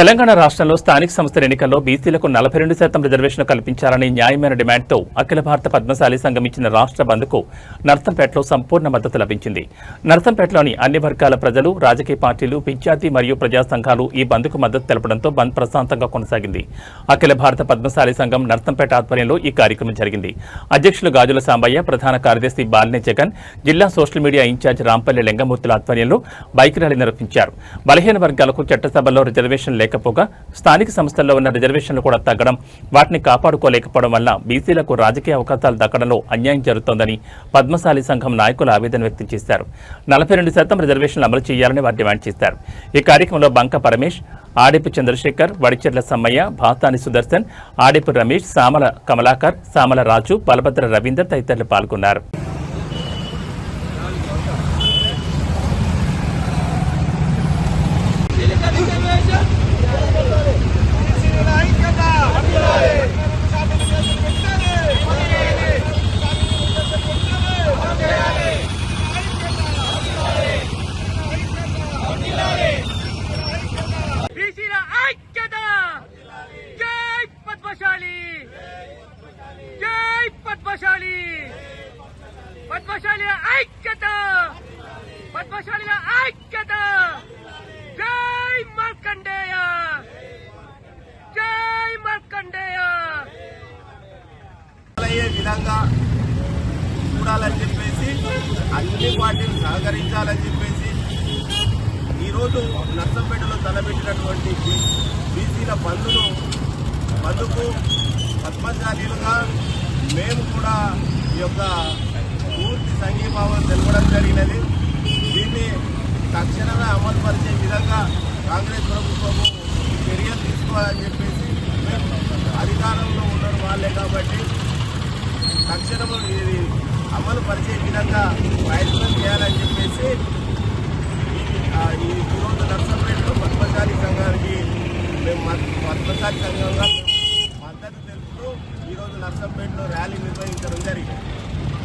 తెలంగాణ రాష్ట్రంలో స్థానిక సంస్థల ఎన్నికల్లో బీసీలకు నలభై రెండు శాతం రిజర్వేషన్ కల్పించాలని న్యాయమైన డిమాండ్తో అఖిల భారత పద్మశాలి సంఘం ఇచ్చిన రాష్ట్ర బంద్కు నర్సంపేటలో సంపూర్ణ మద్దతు లభించింది. నర్సంపేటలోని అన్ని వర్గాల ప్రజలు రాజకీయ పార్టీలు విద్యార్థి మరియు ప్రజా సంఘాలు ఈ బంద్కు మద్దతు తెలపడంతో బంద్ ప్రశాంతంగా కొనసాగింది. అఖిల భారత పద్మశాలి సంఘం నర్సంపేట ఆధ్వర్యంలో ఈ కార్యక్రమం జరిగింది. అధ్యక్షులు గాజుల సాంబయ్య ప్రధాన కార్యదర్శి బాలినే జగన్ జిల్లా సోషల్ మీడియా ఇన్ఛార్జ్ రాంపల్లి లింగమూర్తుల ఆధ్వర్యంలో బైక్ ర్యాలీ నిర్వహించారు. బలహీన వర్గాలకు చట్టసభలో రిజర్వేషన్ లేకపోగా స్థానిక సంస్థల్లో ఉన్న రిజర్వేషన్లు కూడా తగ్గడం వాటిని కాపాడుకోలేకపోవడం వల్ల బీసీలకు రాజకీయ అవకాశాలు దక్కడంలో అన్యాయం జరుగుతోందని పద్మశాలి సంఘం నాయకులు ఆవేదన వ్యక్తం చేశారు. నలభై రెండు శాతం రిజర్వేషన్లు అమలు చేయాలని వారు డిమాండ్ చేశారు. ఈ కార్యక్రమంలో బంక పరమేష్ ఆడేపు చంద్రశేఖర్ వడిచెర్ల సమ్మయ్య భాతాని సుదర్శన్ ఆడేపు రమేష్ సామల కమలాకర్ సామల రాజు బలభద్ర రవీందర్ తదితరులు పాల్గొన్నారు బీసీల ఐక్యత జై పద్మశాలి జై పద్మశాలి పద్మశాలి ఐక్యత! పద్మశాలిల ఐక్యత! జై మార్కండేయ జై మార్కండేయ అయ్యే విధంగా చూడాలని చెప్పేసి అన్ని వాటిని సహకరించాలని చెప్పేసి ఈరోజు నర్సంపేటలో తలపెట్టినటువంటి బీసీల బంధును బంధుకు పద్మశాలీలుగా మేము కూడా ఈ యొక్క పూర్తి తెలపడం జరిగినది దీన్ని తక్షణమే అమలు పరిచే విధంగా కాంగ్రెస్ ప్రభుత్వము చర్యలు తీసుకోవాలని చెప్పేసి మేము అధికారంలో ఉన్న వాళ్ళే కాబట్టి తక్షణము ఇది అమలు పరిచే విధంగా ప్రయత్నం చేయాలని చెప్పేసి ఈ ఈరోజు నర్సంపేటలో పద్మశాలి సంఘానికి మేము మద్- పద్మశాలి సంఘంగా